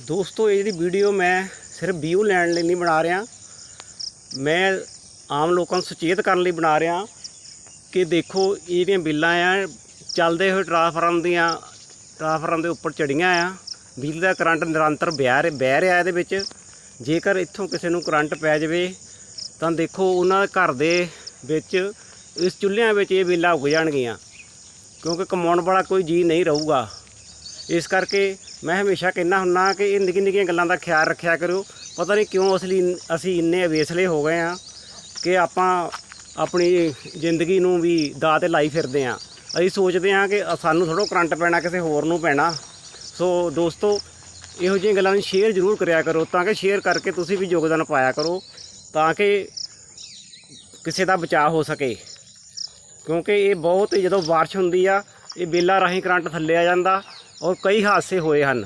ਦੋਸਤੋ ਇਹ ਜਿਹੜੀ ਵੀਡੀਓ ਮੈਂ ਸਿਰਫ ਵੀਊ ਲੈਣ ਲਈ ਨਹੀਂ ਬਣਾ ਰਿਹਾ। ਮੈਂ ਆਮ ਲੋਕਾਂ ਨੂੰ ਸੁਚੇਤ ਕਰਨ ਲਈ ਬਣਾ ਰਿਹਾ ਕਿ ਦੇਖੋ ਇਹ ਜਿਹੜੀਆਂ ਬਿੱਲਾਂ ਆ, ਚੱਲਦੇ ਹੋਏ ਟਰਾਂਸਫਾਰਮ ਦੀਆਂ, ਟਰਾਂਸਫਾਰਮ ਦੇ ਉੱਪਰ ਚੜੀਆਂ ਆ। ਬਿਜਲੀ ਦਾ ਕਰੰਟ ਨਿਰੰਤਰ ਬਹਿ ਰਿਹਾ ਬਹਿ ਰਿਹਾ ਇਹਦੇ ਵਿੱਚ। ਜੇਕਰ ਇੱਥੋਂ ਕਿਸੇ ਨੂੰ ਕਰੰਟ ਪੈ ਜਾਵੇ, ਤਾਂ ਦੇਖੋ, ਉਹਨਾਂ ਦੇ ਘਰ ਦੇ ਵਿੱਚ, ਇਸ ਚੁੱਲ੍ਹਿਆਂ ਵਿੱਚ ਇਹ ਬਿੱਲਾਂ ਉੱਗ ਜਾਣਗੀਆਂ। ਕਿਉਂਕਿ ਕਮਾਉਣ ਵਾਲਾ ਕੋਈ ਜੀ ਨਹੀਂ ਰਹੂਗਾ। ਇਸ ਕਰਕੇ ਮੈਂ ਹਮੇਸ਼ਾ ਕਹਿੰਦਾ ਹੁੰਨਾ ਕਿ ਇਹ ਨਿੱਕੀ ਨਿੱਕੀਆਂ ਗੱਲਾਂ ਦਾ ਖਿਆਲ ਰੱਖਿਆ ਕਰੋ ਪਤਾ ਨਹੀਂ ਕਿਉਂ ਅਸਲੀ ਅਸੀਂ ਇੰਨੇ ਅਵੇਸਲੇ ਹੋ ਗਏ ਆ ਕਿ ਆਪਾਂ ਆਪਣੀ ਜ਼ਿੰਦਗੀ ਨੂੰ ਵੀ ਦਾਅ ਤੇ ਲਾਈ ਫਿਰਦੇ ਆ ਅਸੀਂ ਸੋਚਦੇ ਆ ਕਿ ਸਾਨੂੰ ਥੋੜ੍ਹਾ ਕਰੰਟ ਪੈਣਾ, ਕਿਸੇ ਹੋਰ ਨੂੰ ਪੈਣਾ। ਸੋ ਦੋਸਤੋ, ਇਹੋ ਜਿਹੀਆਂ ਗੱਲਾਂ ਨੂੰ ਸ਼ੇਅਰ ਜ਼ਰੂਰ ਕਰਿਆ ਕਰੋ ਤਾਂ ਕਿ ਸ਼ੇਅਰ ਕਰਕੇ ਤੁਸੀਂ ਵੀ ਯੋਗਦਾਨ ਪਾਇਆ ਕਰੋ ਤਾਂ ਕਿ ਕਿਸੇ ਦਾ ਬਚਾਅ ਹੋ ਸਕੇ। ਕਿਉਂਕਿ ਇਹ ਬਹੁਤ ਜਦੋਂ ਬਾਰਿਸ਼ ਹੁੰਦੀ ਆ, ਇਹ ਬੇਲਾ ਰਾਹੀਂ ਕਰੰਟ ਥੱਲੇ ਆ ਜਾਂਦਾ। ਔਰ ਕਈ ਹਾਦਸੇ ਹੋਏ ਹਨ।